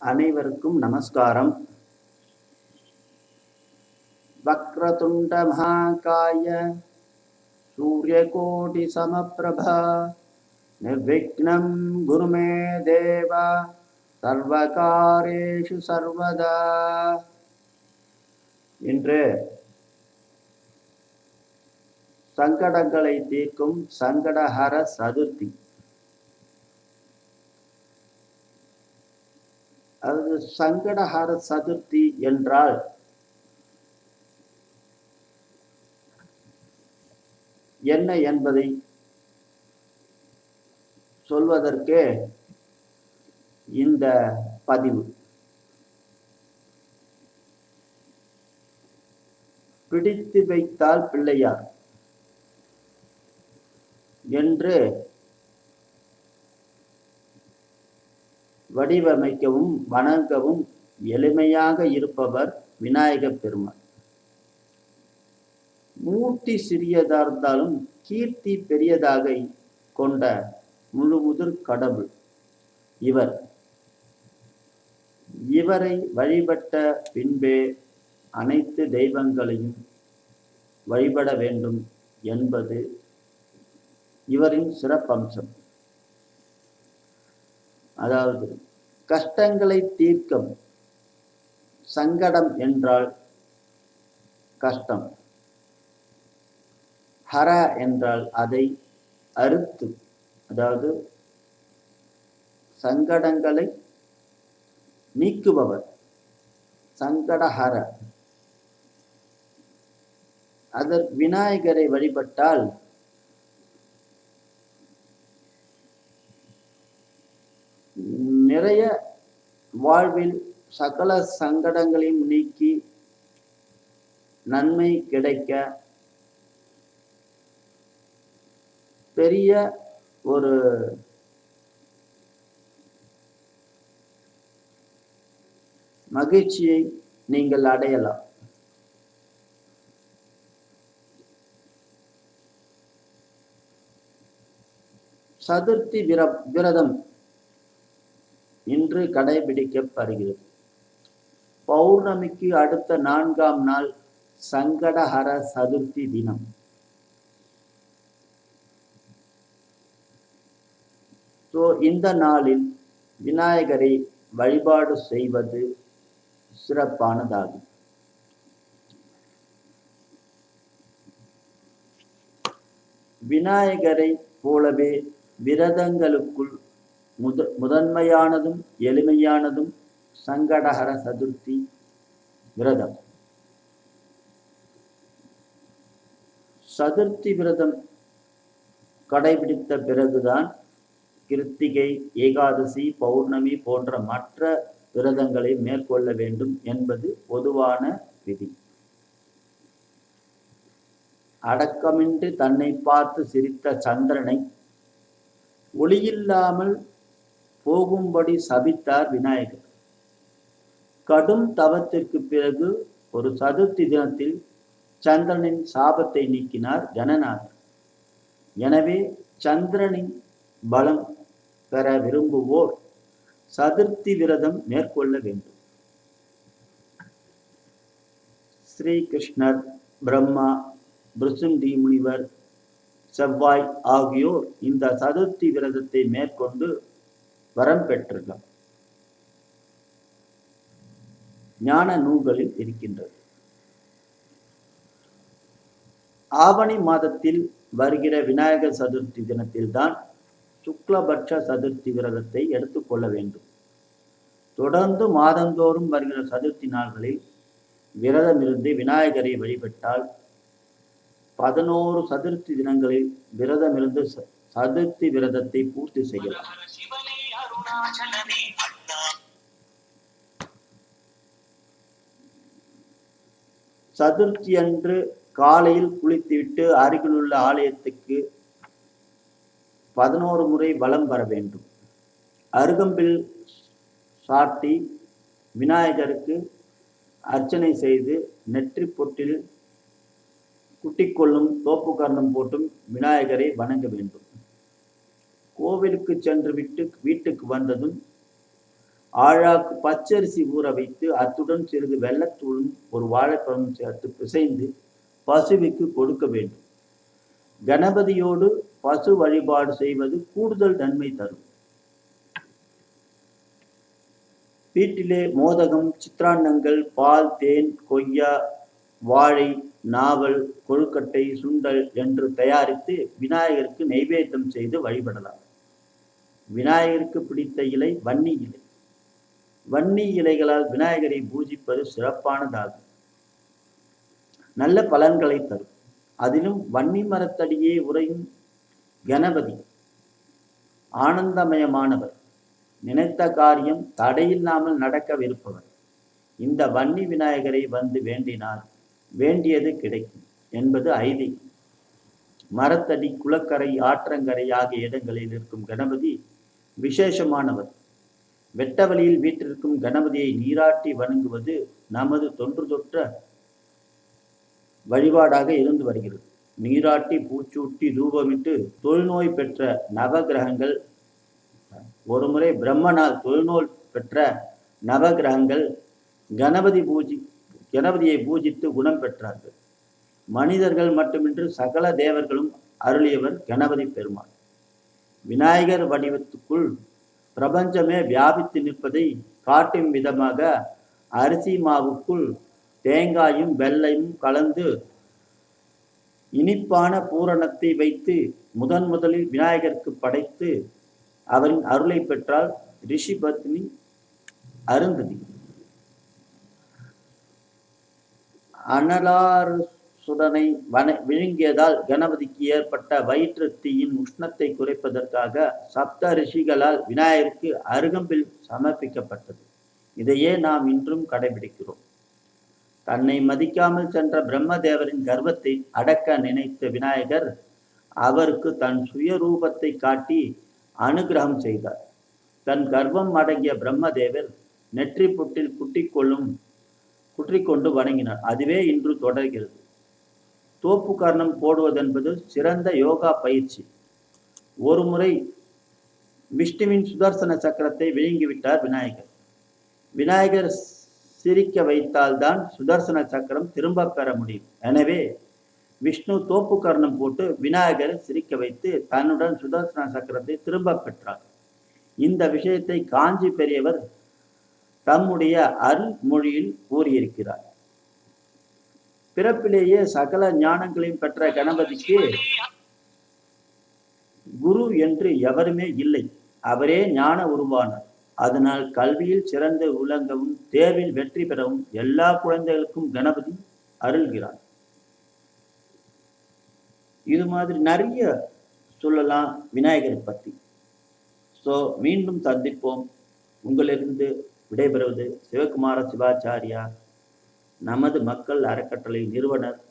அனைவருக்கும் நமஸ்காரம். வக்ரதுண்ட மகாகாய சூரியகோடி சமப்பிரபா நிர்விக்னம் குருமே தேவா சர்வகாரேஷு சர்வதா. இன்று சங்கடங்களை தீர்க்கும் சங்கடஹர சதுர்த்தி. அது சங்கடஹார சதுர்த்தி என்றால் என்ன என்பதை சொல்வதற்கே இந்த பதிவு. பிடித்து வைத்தால் பிள்ளையார் என்று வடிவமைக்கவும் வணங்கவும் எளிமையாக இருப்பவர் விநாயகப் பெருமான் மூர்த்தி சிறியதா இருந்தாலும் கீர்த்தி பெரியதாக கொண்ட முழுமுதிர் கடவுள் இவர். இவரை வழிபட்ட பின்பே அனைத்து தெய்வங்களையும் வழிபட வேண்டும் என்பது இவரின் சிறப்பம்சம். அதாவது கஷ்டங்களை தீர்க்கும் சங்கடம் என்றால் கஷ்டம். ஹர என்றால் அதை அறுத்து அதாவது சங்கடங்களை நீக்குபவர். சங்கடஹர. அதர் விநாயகரை வழிபட்டால் நிறைய வாழ்வில் சகல சங்கடங்களையும் நீக்கி நன்மை கிடைக்க பெரிய ஒரு மகிழ்ச்சியை நீங்கள் அடையலாம். சதுர்த்தி விர விரதம். இன்று கடைபிடிக்கப்படுகிறது. பௌர்ணமிக்கு அடுத்த நான்காம் நாள் சங்கடஹர சதுர்த்தி தினம். ஸோ இந்த நாளில் விநாயகரை வழிபாடு செய்வது சிறப்பானதாகும். விநாயகரை போலவே விரதங்களுக்குள் முத முதன்மையானதும் எளிமையானதும் சங்கடஹர சதுர்த்தி விரதம். சதுர்த்தி விரதம் கடைபிடித்த பிறகுதான் கிருத்திகை ஏகாதசி பௌர்ணமி போன்ற மற்ற விரதங்களை மேற்கொள்ள வேண்டும் என்பது பொதுவான விதி. அடக்கமின்றி தன்னை பார்த்து சிரித்த சந்திரனை ஒளியில்லாமல் போகும்படி சபித்தார் விநாயகர். கடும் தவத்திற்கு பிறகு ஒரு சதுர்த்தி தினத்தில் சந்திரனின் சாபத்தை நீக்கினார் கணநாதர் எனவே சந்திரனின் பலம் பெற விரும்புவோர் சதுர்த்தி விரதம் மேற்கொள்ள வேண்டும். ஸ்ரீகிருஷ்ணர் பிரம்மா பிருசுண்டி முனிவர் செவ்வாய் ஆகியோர் இந்த சதுர்த்தி விரதத்தை மேற்கொண்டு வரம் பெற்றுள்ளார் ஞான நூல்களில் இருக்கின்றது. ஆவணி மாதத்தில் வருகிற விநாயகர் சதுர்த்தி தினத்தில்தான் சுக்லபட்ச சதுர்த்தி விரதத்தை எடுத்துக்கொள்ள வேண்டும். தொடர்ந்து மாதந்தோறும் வருகிற சதுர்த்தி நாள்களில் விரதமிருந்து விநாயகரை வழிபட்டால் பதினோரு சதுர்த்தி தினங்களில் விரதமிருந்து சதுர்த்தி விரதத்தை பூர்த்தி செய்யலாம். சதுர்த்தி அன்று காலையில் குளித்துவிட்டு அருகிலுள்ள ஆலயத்துக்கு பதினோரு முறை வலம் வர வேண்டும். அருகம்பில் சாட்டி விநாயகருக்கு அர்ச்சனை செய்து நெற்றி பொட்டில் குட்டிக்கொள்ளும் தோப்பு கர்ணம் போட்டும் விநாயகரை வணங்க வேண்டும். கோவிலுக்கு சென்று விட்டு வீட்டுக்கு வந்ததும் ஆழாக்கு பச்சரிசி ஊற வைத்து அத்துடன் சிறிது வெள்ளத்தூளும் ஒரு வாழைப்பழம் சேர்த்து பிசைந்து பசுவுக்கு கொடுக்க வேண்டும். கணபதியோடு பசு வழிபாடு செய்வது கூடுதல் நன்மை தரும். வீட்டிலே மோதகம் சித்ரான்னங்கள் பால் தேன் கொய்யா வாழை நாவல் கொழுக்கட்டை சுண்டல் என்று தயாரித்து விநாயகருக்கு நைவேத்தியம் செய்து வழிபடலாம். விநாயகருக்கு பிடித்த இலை வன்னி இலை. வன்னி இலைகளால் விநாயகரை பூஜிப்பது சிறப்பானதாகும். நல்ல பலன்களை தரும். அதிலும் வன்னி மரத்தடியே உறையும் கணபதி ஆனந்தமயமானவர் நினைத்த காரியம் தடையில்லாமல் நடக்கவிருப்பவர். இந்த வன்னி விநாயகரை வந்து வேண்டினால் வேண்டியது கிடைக்கும் என்பது ஐதீகம். மரத்தடி குளக்கரை ஆற்றங்கரை ஆகிய இடங்களில் இருக்கும் கணபதி விசேஷமானவர். வெட்ட வழியில் வீற்றிருக்கும் கணபதியை நீராட்டி வணங்குவது நமது தொன்று தொற்ற வழிபாடாக இருந்து வருகிறது. நீராட்டி பூச்சூட்டி தூபமிட்டு தொழுநோய் பெற்ற நவகிரகங்கள் ஒருமுறை பிரம்மனால் தொழுநோய் பெற்ற நவகிரகங்கள் கணபதி பூஜி கணபதியை பூஜித்து குணம் பெற்றார்கள். மனிதர்கள் மட்டுமின்றி சகல தேவர்களும் அருளியவர் கணபதி பெருமாள் விநாயகர் வடிவத்துக்குள் பிரபஞ்சமே வியாபித்து நிற்பதை காட்டும் விதமாக அரிசி மாவுக்குள் தேங்காயும் வெள்ளையும் கலந்து இனிப்பான பூரணத்தை வைத்து முதன் முதலில் விநாயகருக்கு படைத்து அவரின் அருளை பெற்றால் ரிஷி பத்னி அருந்ததி. அனலார் சுடனை வன விழுங்கியதால் கணபதிக்கு ஏற்பட்ட வயிற்று தீயின் உஷ்ணத்தை குறைப்பதற்காக சப்த ரிஷிகளால் விநாயகருக்கு அருகம்பில் சமர்ப்பிக்கப்பட்டது. இதையே நாம் இன்றும் கடைபிடிக்கிறோம். தன்னை மதிக்காமல் சென்ற பிரம்மதேவரின் கர்வத்தை அடக்க நினைத்த விநாயகர் அவருக்கு தன் சுயரூபத்தை காட்டி அனுகிரகம் செய்தார். தன் கர்வம் அடங்கிய பிரம்மதேவர் நெற்றி புட்டில் குட்டிக்கொள்ளும் குற்றிக்கொண்டு வணங்கினார். அதுவே இன்று தொடர்கிறது. தோப்பு கர்ணம் போடுவதென்பது சிறந்த யோகா பயிற்சி. ஒரு முறை விஷ்ணுவின் சுதர்சன சக்கரத்தை விழுங்கிவிட்டார் விநாயகர். விநாயகர் சிரிக்க வைத்தால்தான் சுதர்சன சக்கரம் திரும்ப பெற முடியும். எனவே விஷ்ணு தோப்பு கர்ணம் போட்டு விநாயகரை சிரிக்க வைத்து தன்னுடன் சுதர்சன சக்கரத்தை திரும்ப பெற்றார். இந்த விஷயத்தை காஞ்சி பெரியவர் தம்முடைய அருள்மொழியில் கூறியிருக்கிறார். பிறப்பிலேயே சகல ஞானங்களையும் பெற்ற கணபதிக்கு குரு என்று எவருமே இல்லை. அவரே ஞான உருவானார். அதனால் கல்வியில் சிறந்து விளங்கவும் தேர்வில் வெற்றி பெறவும் எல்லா குழந்தைகளுக்கும் கணபதி அருள்கிறார். இது மாதிரி நிறைய சொல்லலாம் விநாயகரை பற்றி ஸோ மீண்டும் சந்திப்போம். உங்களிலிருந்து விடைபெறுவது சிவகுமார சிவாச்சாரியா நமது மக்கள் அறக்கட்டளை நிறுவனர்.